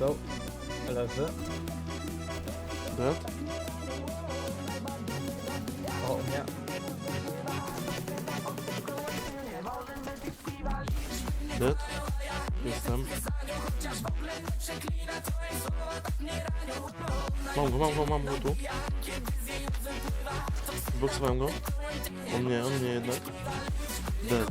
Dostał. Leży. Dead. O, u mnie. Dead. Jestem. Mam go, mam go, mam go tu. Boksowałem go. On nie, on nie jednak. Dead.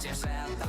тяжел